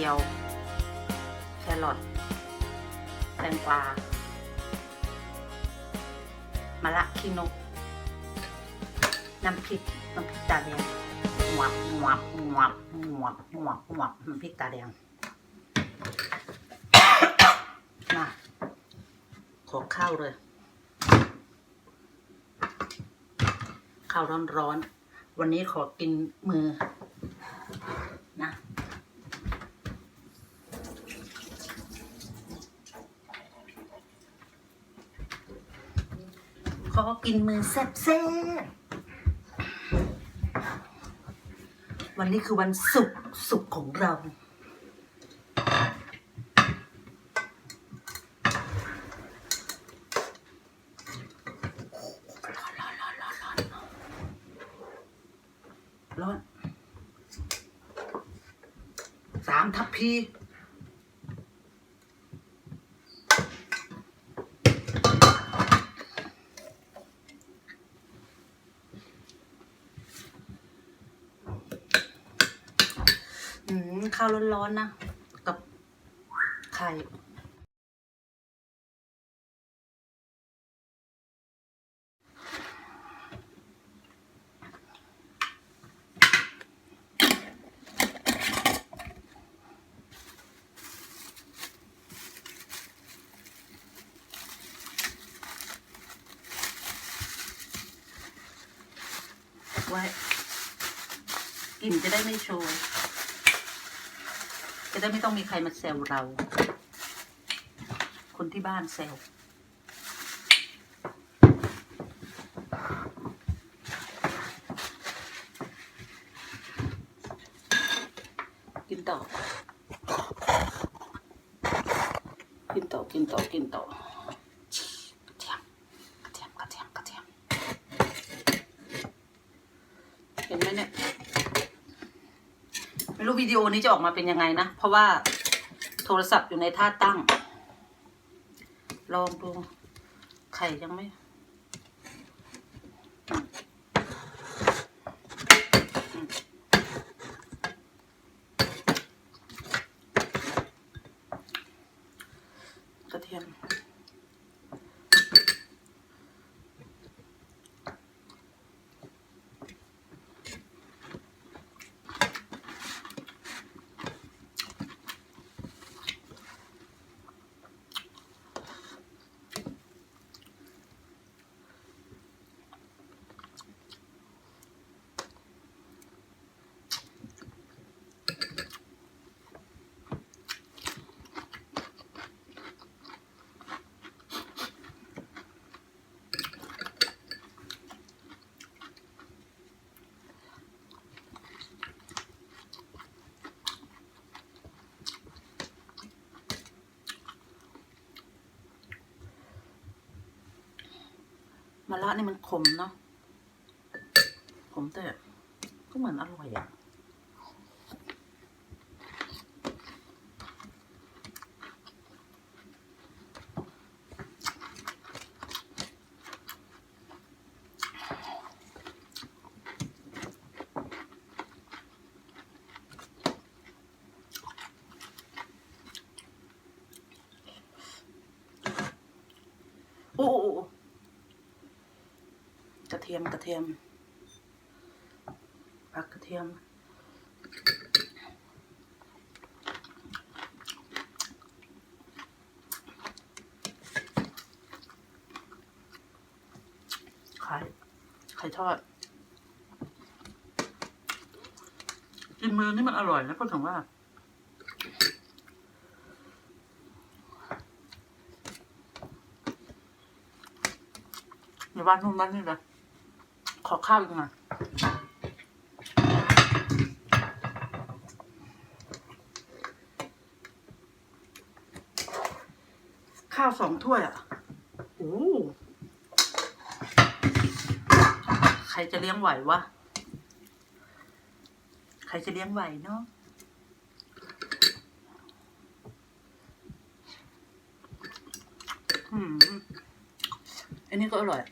จียว แครอทแตงกวามะละขี้นก น้ำพริกน้ำพริกตาแดงหวบหวบหวบหวบหวบหวบน้ำพริกตาแดงมาขอข้าวเลย ข้าวร้อนๆ วันนี้ขอกินมือ นะ ขอกินมือแซ่บแซ่วันนี้คือวันศุกร์ศุกร์ของเรา ร้อนร้อนร้อนร้อนร้อนร้อนสามทัพพีอืมข้าว ร้อนๆนะ กับไข่ไว้กลิ่นจะได้ไม่โชย จะได้ไม่ต้องมีใครมาแซวเรา คนที่บ้านแซวกินต่อ กินต่อ กินต่อ กินต่อกระเทียมกระเทียมกระเทียมกระเทียม เห็นไหมเนี่ย ไม่รู้ วิดีโอนี้จะออกมาเป็นยังไงนะ เพราะว่าโทรศัพท์อยู่ในท่าตั้ง ลองดู ไข่ยังไม่ มะระนี่มันขมเนาะขมแต่ก็เหมือนอร่อยอะโอ้โอ้โอ้กระเทียมกระเทียมผักกระเทียมไข่ไข่ทอดกินมือนี่มันอร่อยนะก็ถึงว่าในบ้านนู่นบ้านนี่เลย ขอข้าวอีกหน่อยข้าวสองถ้วยอะโอ้ใครจะเลี้ยงไหววะ ใครจะเลี้ยงไหวเนาะอืมอันนี้ก็อร่อย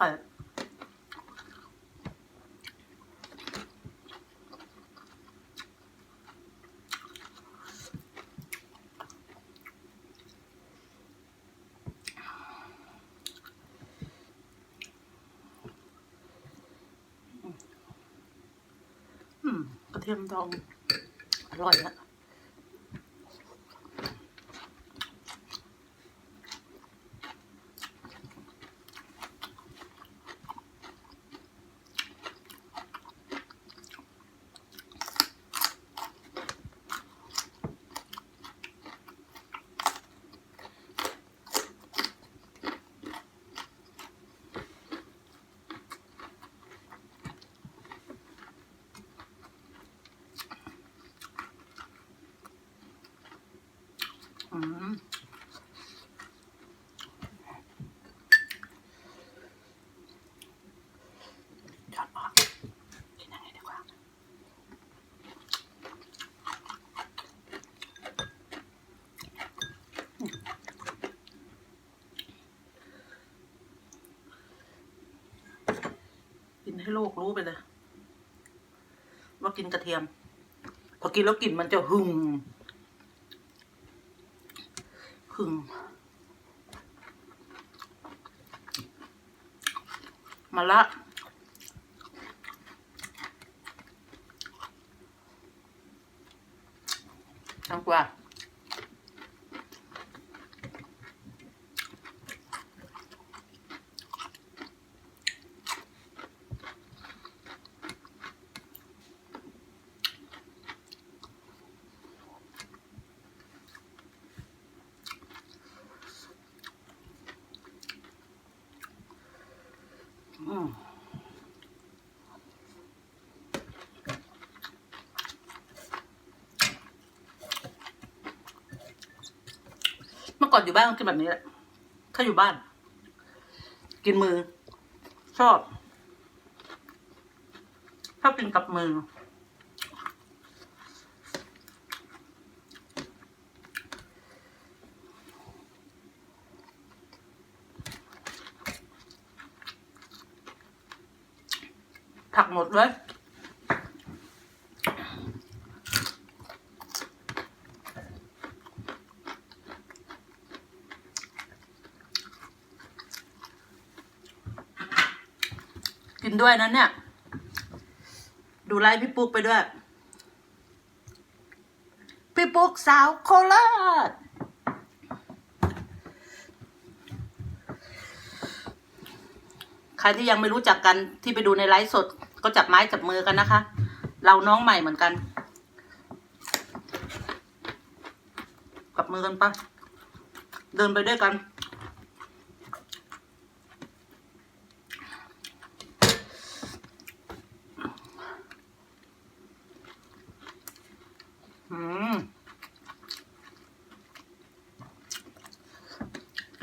ค่อยอืมกระ เทียมทอง อร่อยนะอืมจอดออกกินยังไงดีกว่า กิน ให้โลกรู้ไปเลย ว่ากินกระเทียม พอกินแล้วกลิ่นมันจะหึงหึงมาละทั้งกว่า อก่อนอยู่บ้านก็กินแบบนี้แหละถ้าอยู่บ้าน กินมือ ชอบ ชอบกินกับมือ ผักหมดเลย กินด้วยนะเนี่ย ดูไลฟ์พี่ปุ๊กไปด้วย พี่ปุ๊กสาวโคราชใครที่ยังไม่รู้จักกันที่ไปดูในไลฟ์สด ก็จับไม้จับมือกันนะคะ เราน้องใหม่เหมือนกันจับมือกันปะเดินไปด้วยกัน อืม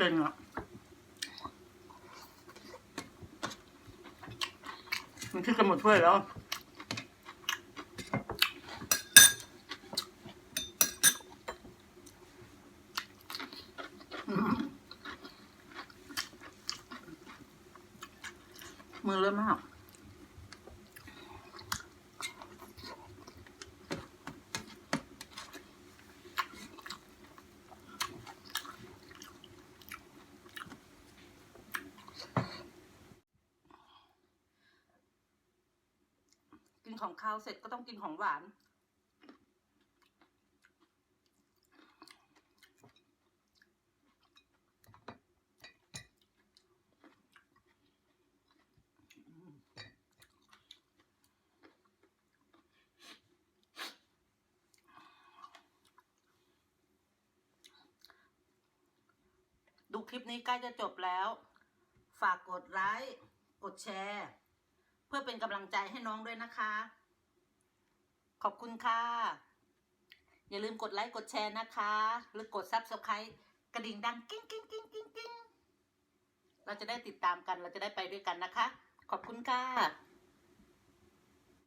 เก่งอะมันคิดกันหมดถ้วยแล้ว อืมมือเริ่มมาก กิน ของคาวเสร็จก็ต้องกินของหวาน ดูคลิปนี้ใกล้จะจบแล้ว ฝากกดไลค์ กดแชร์ เพื่อเป็นกำลังใจให้น้องด้วยนะคะ ขอบคุณค่ะ อย่าลืมกดไลค์กดแชร์นะคะ หรือกดซับสไครต์กระดิ่งดังกิ้งกิ้งกิ้งกิ้งกิ้งเราจะได้ติดตามกันเราจะได้ไปด้วยกันนะคะ ขอบคุณค่ะ